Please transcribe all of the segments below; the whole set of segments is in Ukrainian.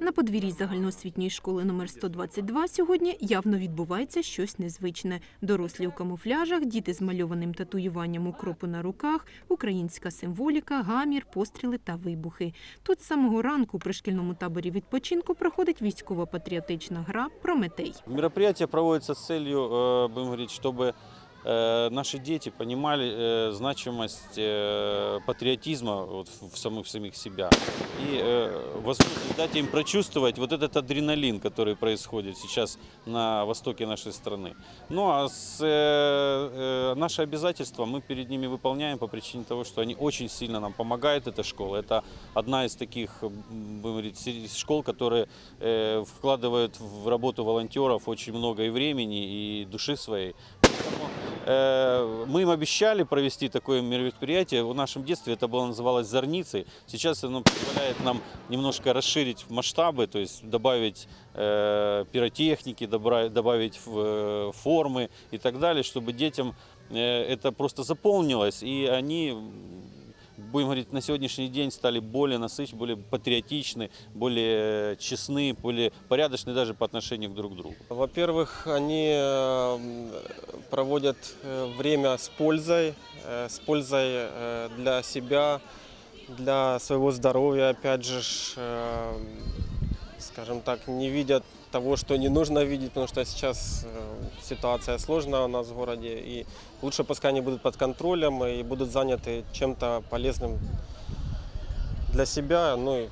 На подвір'ї загальноосвітньої школи номер 122 сьогодні явно відбувається щось незвичне. Дорослі у камуфляжах, діти з мальованим татуюванням укропу на руках, українська символіка, гамір, постріли та вибухи. Тут з самого ранку при шкільному таборі відпочинку проходить військово-патріотична гра «Прометей». Мероприятие проводится с целью, э, будем говорить, чтобы э, наши дети понимали э, значимость э, патриотизма вот в в самих себя и э, возможность дать им прочувствовать вот этот адреналин, который происходит сейчас на востоке нашей страны. Ну а с, э, э, наши обязательства мы перед ними выполняем по причине того, что они очень сильно нам помогают, эта школа. Это одна из таких будем говорить, школ, которые э, вкладывают в работу волонтеров очень много и времени, и души своей. Э, Мы им обещали провести такое мероприятие. В нашем детстве это было называлось зорницей. Сейчас оно позволяет нам немножко расширить масштабы, то есть добавить э, пиротехники, добавить э, формы и так далее, чтобы детям это просто заполнилось, и они будем говорить, на сегодняшний день стали более насыщенны, более патриотичны, более честны, более порядочны даже по отношению к друг другу. Во-первых, они э, проводят э, время с пользой, э, с пользой для себя, для своего здоровья, опять же, скажем так, не видят того, что не нужно видеть, потому что сейчас ситуация сложная у нас в городе, и лучше пускай они будут под контролем и будут заняты чем-то полезным для себя, ну и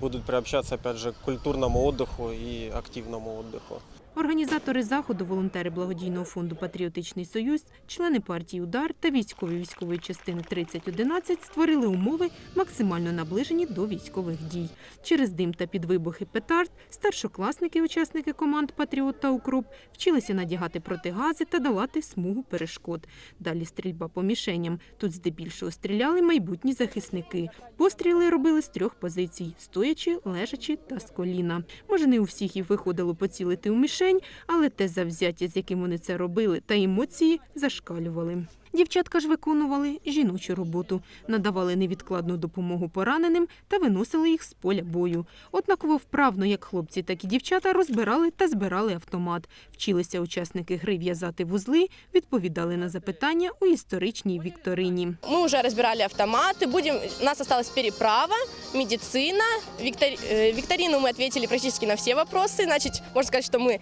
будут приобщаться, опять же, к культурному отдыху и активному отдыху. Організатори заходу, волонтери благодійного фонду Патріотичний Союз, члени партії Удар та військові військової частини 3011 створили умови, максимально наближені до військових дій. Через дим та під вибухи петард старшокласники, учасники команд Патріот та Укроп вчилися надягати протигази та долати смугу перешкод. Далі стрільба по мішеням. Тут здебільшого стріляли майбутні захисники. Постріли робили з трьох позицій: стоячи, лежачи та з коліна. Може, не у всіх і виходило поцілити у мішень, але те завзяття, з яким вони це робили, та емоції зашкалювали. Дівчатка ж виконували жіночу роботу, надавали невідкладну допомогу пораненим та виносили їх з поля бою. Однаково вправно, як хлопці, так і дівчата розбирали та збирали автомат. Вчилися учасники гри в'язати вузли, відповідали на запитання у історичній вікторині. Мы уже разбирали автоматы, будем, у нас осталась переправа, медицина, виктори- э, викторину мы ответили практически на все вопросы, значит, можно сказать, что мы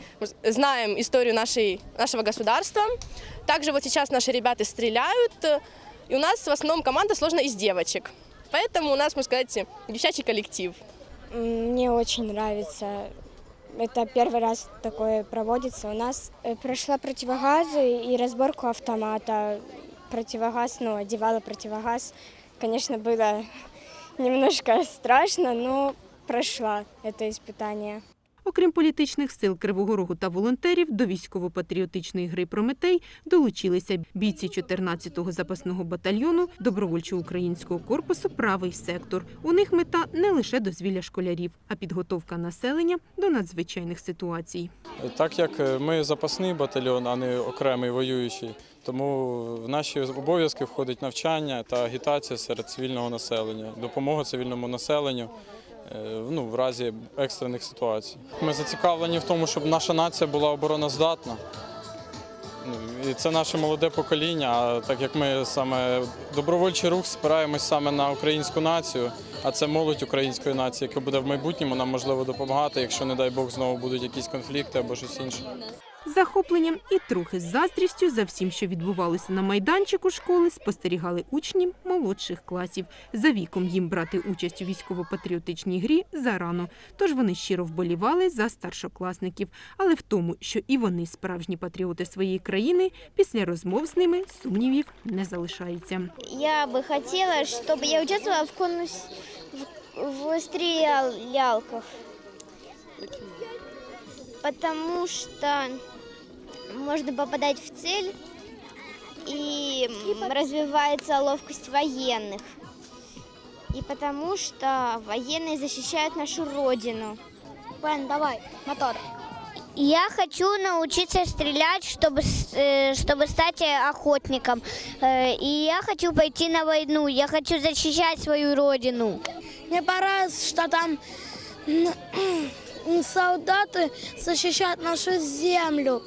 знаем историю нашей, нашего государства. Также вот сейчас наши ребята стреляют, э, и у нас в основном команда сложена из девочек. Поэтому у нас, можно сказать, девчачий коллектив. Мне очень нравится. Это первый раз такое проводится. У нас э, прошла противогазы и разборку автомата. Противогаз, ну, одевала противогаз. Конечно, было немножко страшно, но прошла это испытание. Окрім політичних сил Кривого Рогу та волонтерів, до військово-патріотичної гри Прометей долучилися бійці 14-го запасного батальйону добровольчого українського корпусу Правий сектор. У них мета не лише дозвілля школярів, а підготовка населення до надзвичайних ситуацій. Так як ми запасний батальйон, а не окремий воюючий, тому в наші обов'язки входить навчання та агітація серед цивільного населення, допомога цивільному населенню ну, в разі екстрених ситуацій. Ми зацікавлені в тому, щоб наша нація була обороноздатна. Ну, І це наше молоде покоління. Так як ми саме добровольчий рух спираємось саме на українську націю, а це молодь української нації, яка буде в майбутньому нам можливо допомагати, якщо, не дай Бог, знову будуть якісь конфлікти або щось інше. Захопленням і трохи з заздрістю за всім, що відбувалося на майданчику школи, спостерігали учні молодших класів. За віком їм брати участь у військово-патріотичній грі зарано. Тож вони щиро вболівали за старшокласників. Але в тому, що і вони справжні патріоти своєї країни, після розмов з ними сумнівів не залишається. Я бы хотела, чтобы я участвовала в конус в, стрелялках. Потому что можно попадать в цель и м, развивается ловкость военных. И потому что военные защищают нашу родину. Вен, давай, мотор. Я хочу научиться стрелять, чтобы, с- э, чтобы стать э, охотником. Э, И я хочу пойти на войну. Я хочу защищать свою родину. Мне понравилось, что там солдаты защищают нашу землю.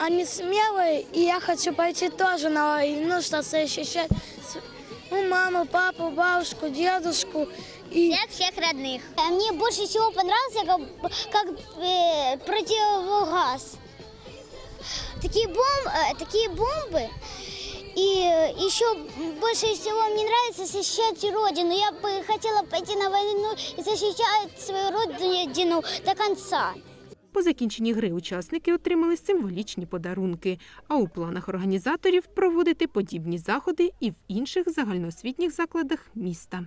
Они смелые, и я хочу пойти тоже на войну, чтобы защищать ну, маму, папу, бабушку, дедушку. И Всех всех родных. Мне больше всего понравился как, как э, противогаз. Такие, бом, э, такие бомбы. И еще больше всего мне нравится защищать родину. Я бы хотела пойти на войну и защищать свою родину до конца. По закінченні гри учасники отримали символічні подарунки. А у планах організаторів проводити подібні заходи і в інших загальноосвітніх закладах міста.